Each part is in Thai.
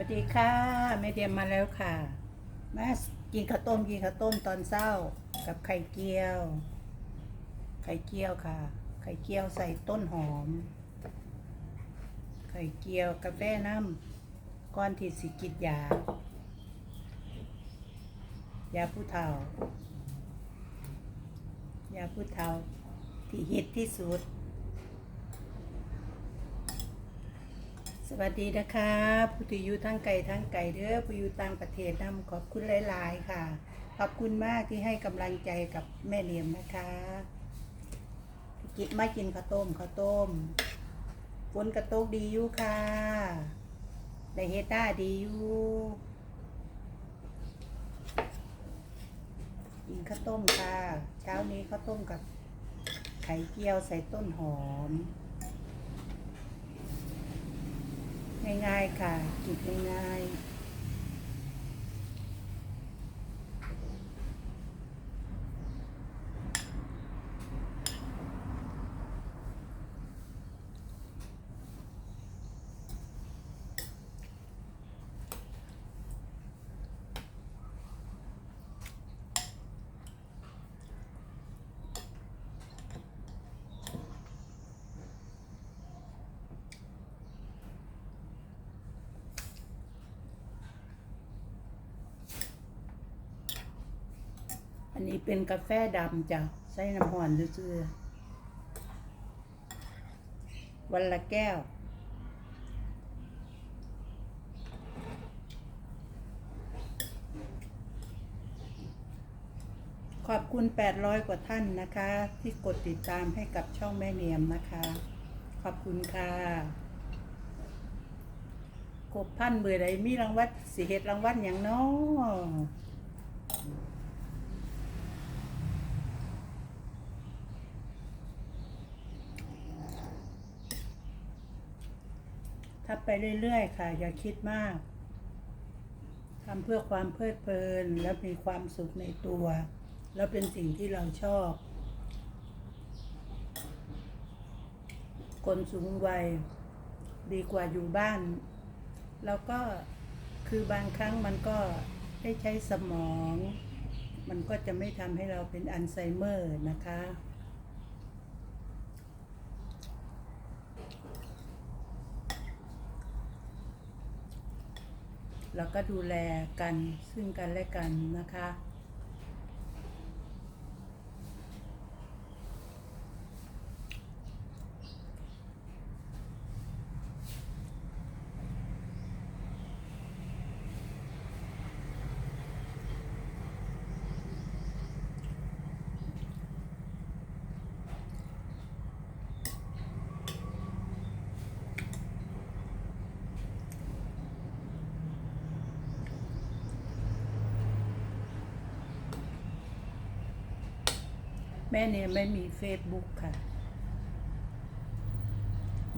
วัสดีค่ะแม่เดียมมาแล้วค่ะ มากินข้าวต้มกินข้าวต้มตอนเช้ากับไข่เจียว ไข่เจียวค่ะ ไข่เจียวใส่ต้นหอม ไข่เจียวกาแฟน้ำก้อนที่สิกิดยา ยาผู้เฒ่ายาผู้เฒ่าที่ฮิตที่สุด สวัสดีนะคะผู้ที่อยู่ทั้งไกลทั้งไกลเด้อผู้อยู่ต่างประเทศนำขอบคุณหลาย ๆ ค่ะ ขอบคุณมากที่ให้กำลังใจกับแม่เนียมนะคะกินมากินข้าวต้มข้าวต้มฝนกระตกดีอยู่ค่ะได้เฮดได้ดีอยู่กินข้าวต้มค่ะ เช้านี้ข้าวต้มกับไข่เจียวใส่ต้นหอม ง่ายๆค่ะ กินง่ายๆ อันนี้เป็นกาแฟดำจ้ะใส่น้ำหอนซื่อวันละแก้ว ขอบคุณ 800 กว่าท่านนะคะ ที่กดติดตามให้กับช่องแม่เนียมนะคะ ขอบคุณค่ะกบพันเบื่อใดมีรางวัลสิเหตุรางวัลอย่างน้อ ทับไปเรื่อยๆ ค่ะ อย่าคิดมากทำเพื่อความเพลิดเพลินและมีความสุขในตัว แล้วเป็นสิ่งที่เราชอบ คนสูงวัยดีกว่าอยู่บ้าน แล้วก็คือบางครั้งมันก็ได้ใช้สมอง มันก็จะไม่ทำให้เราเป็นอัลไซเมอร์นะคะ แล้วก็ดูแลกันซึ่งกันและกันนะคะ แม่เนี่ยไม่มีเฟซบุ๊กค่ะ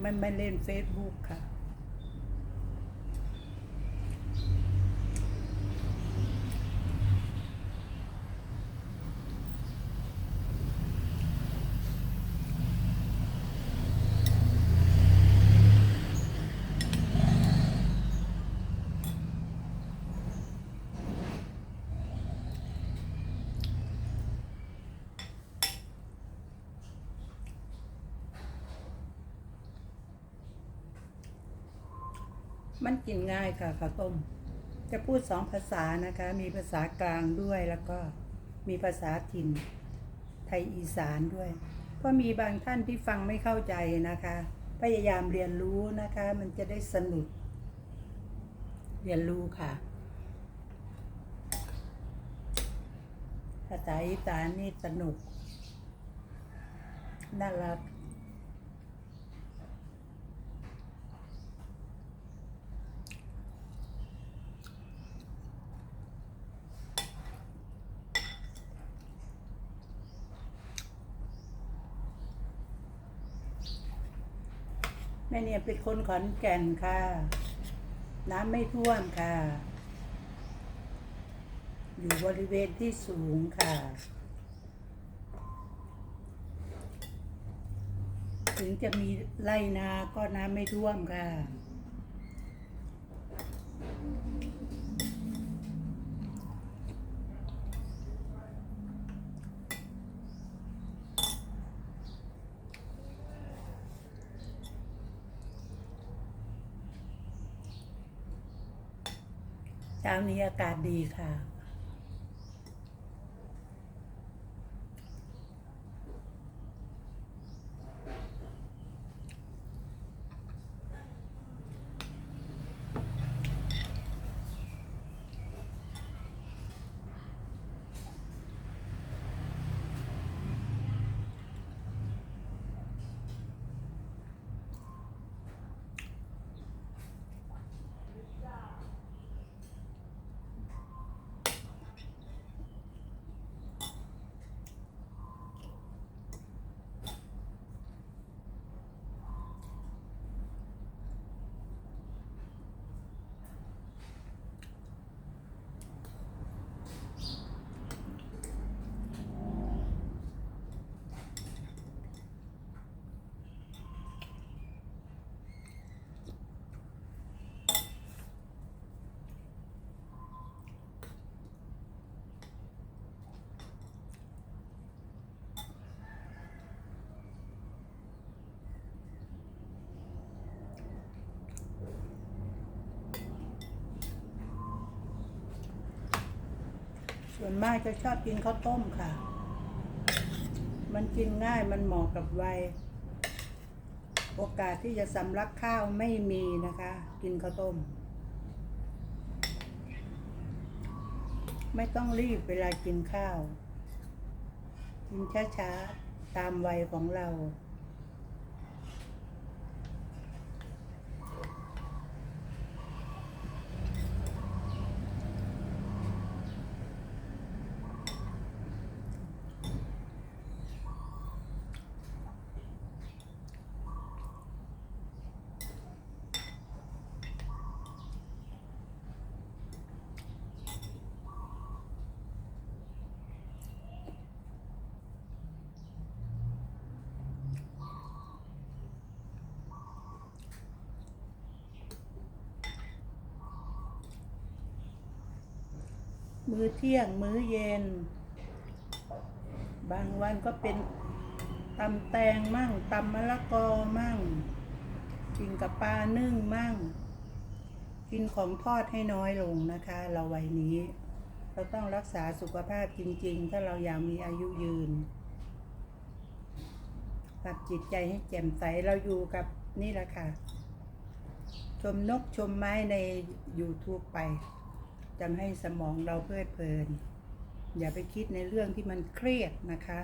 ไม่ไม่เล่นเฟซบุ๊กค่ะ มันกินง่ายค่ะข้าวต้ม จะพูดสองภาษานะคะ มีภาษากลางด้วยแล้วก็มีภาษาถิ่นไทยอีสานด้วยเพราะมีบางท่านที่ฟังไม่เข้าใจนะคะ พยายามเรียนรู้นะคะ มันจะได้สนุก เรียนรู้ค่ะภาษาอีสานนี่สนุกน่ารัก แม่เนี่ยเป็นคนขอนแก่นค่ะ น้ำไม่ท่วมค่ะ อยู่บริเวณที่สูงค่ะ ถึงจะมีไร่นาก็น้ำไม่ท่วมค่ะ เช้านี้อากาศดีค่ะ ส่วนมากจะชอบกินข้าวต้มค่ะ มันกินง่ายมันเหมาะกับวัย โอกาสที่จะสำลักข้าวไม่มีนะคะ กินข้าวต้ม ไม่ต้องรีบเวลากินข้าว กินช้าๆ ตามวัยของเรา มื้อเที่ยง มื้อเย็น บางวันก็เป็นตำแตงมั่งตำมะละกอมั่ง กินกับปลานึ่งมั่ง กินของทอดให้น้อยลงนะคะ เราวัยนี้ เราต้องรักษาสุขภาพจริง ๆ ถ้าเราอยากมีอายุยืนปรับจิตใจให้แจ่มใสเราอยู่กับนี่แหละค่ะ ชมนกชมไม้ใน YouTube ไป จำให้สมองเราเพลิดเพลิน อย่าไปคิดในเรื่องที่มันเครียดนะคะ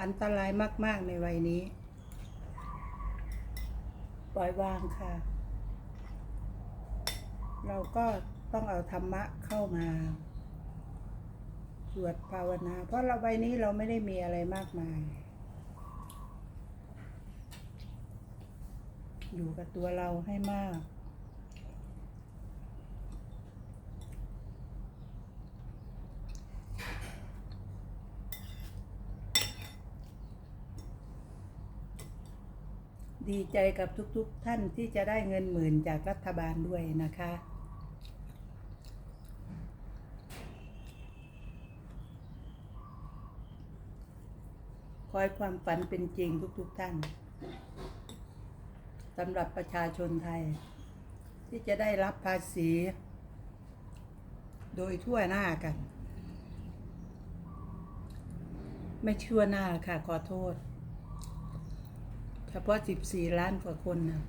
อันตรายมาก ๆ ในวัยนี้ ปล่อยวางค่ะ เราก็ต้องเอาธรรมะเข้ามาสวดภาวนา เพราะเราวัยนี้เราไม่ได้มีอะไรมากมาย อยู่กับตัวเราให้มาก ดีใจกับทุกๆทท่านที่จะได้เงินหมื่นจากรัฐบาลด้วยนะคะขอให้ความฝันเป็นจริงทุกๆทท่านสำหรับประชาชนไทย ที่จะได้รับภาษี โดยทั่วหน้ากัน ไม่ชั่วหน้าค่ะขอโทษ เฉพาะ14ล้านกว่าคนนะ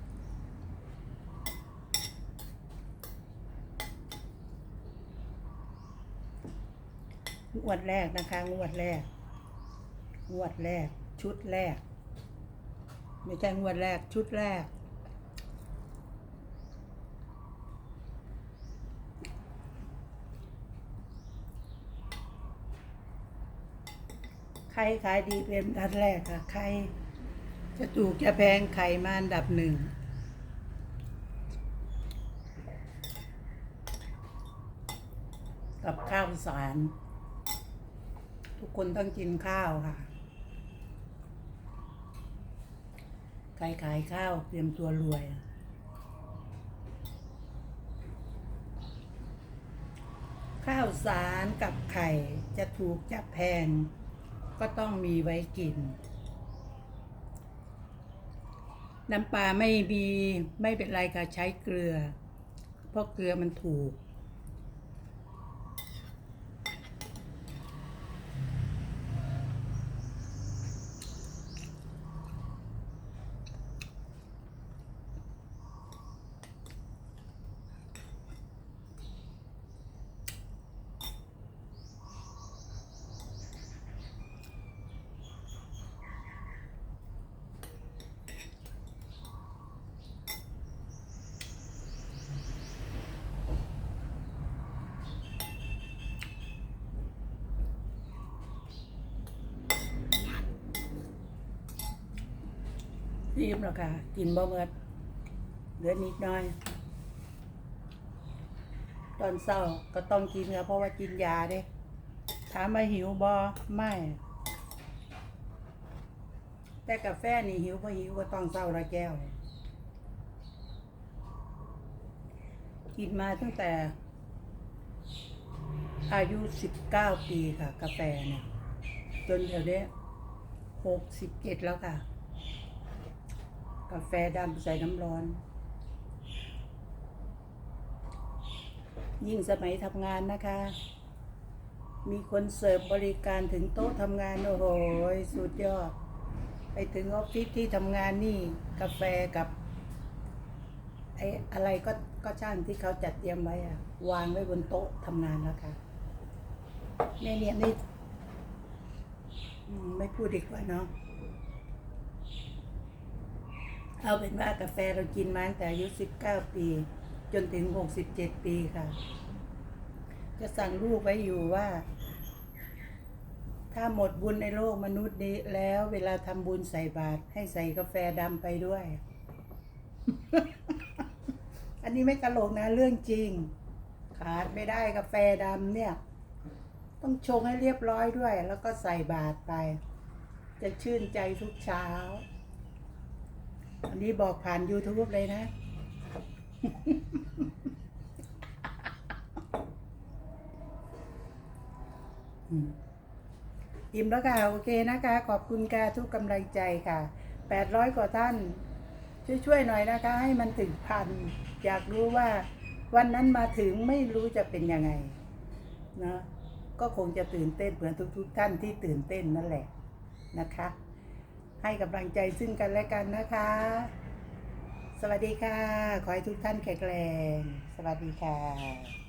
งวดแรกนะคะ งวดแรก งวดแรก ชุดแรก ไม่ใช่งวดแรก ชุดแรก ใครขายดีเป็นอันแรกค่ะ ใคร จะถูกจะแพงไขมาอันดับหนึ่ง กับข้าวสาร ทุกคนต้องกินข้าวค่ะ ใครขายข้าวเตรียมตัวรวยข้าวสารกับไข่จะถูกจะแพง ก็ต้องมีไว้กิน น้ำปลาไม่มีไม่เป็นไรค่ะใช้เกลือ เพราะเกลือมันถูก รีบแล้วค่ะ กินบ่เบิดเหลือนิดหน้อย ตอนเศร้าก็ต้องกินค่ะเพราะว่ากินยาเด้ ถามมาหิวบ่ไม่ แต่กาแฟนี่หิวพอหิวก็ต้องเศร้าละแก้ว กินมาตั้งแต่ อายุสิบเก้าปีค่ะ กาแฟเนี่ยจนเดี๋ยวนี้หกสิบเจ็ดแล้วค่ะ กาแฟดำใส่น้ำร้อน ยิ่งสมัยทำงานนะคะ มีคนเสิร์ฟบริการถึงโต๊ะทำงาน โอ้โหสุดยอด ไปถึงออฟฟิศที่ทำงานนี่ กาแฟกับไอ้อะไรก็ก็ช่างที่เขาจัดเตรียมไว้อะวางไว้บนโต๊ะทำงานแล้วค่ะแม่เนี่ยนี่ไม่พูดดีกว่าเนาะ เอาเป็นว่ากาแฟเรากินมาตั้งแต่อายุ 19 ปี จนถึง 67 ปีค่ะ จะสั่งลูกไว้อยู่ว่า ถ้าหมดบุญในโลกมนุษย์นี้แล้วเวลาทำบุญใส่บาตรให้ใส่กาแฟดำไปด้วย อันนี้ไม่ตลกนะเรื่องจริง ขาดไม่ได้กาแฟดำเนี่ย ต้องชงให้เรียบร้อยด้วย แล้วก็ใส่บาตรไป จะชื่นใจทุกเช้า อันนี้บอกผ่าน YouTube เลยนะ อิ่มแล้วค่ะ โอเคนะคะ ขอบคุณค่ะทุกกำลังใจค่ะแปดร้อยกว่าท่าน ช่วยๆหน่อยนะคะ ให้มันถึงพัน อยากรู้ว่าวันนั้นมาถึงไม่รู้จะเป็นยังไงนะก็คงจะตื่นเต้นเหมือนทุกๆท่านที่ตื่นเต้นนั่นแหละนะคะ ให้กำลังใจซึ่งกันและกันนะคะ สวัสดีค่ะ ขอให้ทุกท่านแข็งแรง สวัสดีค่ะ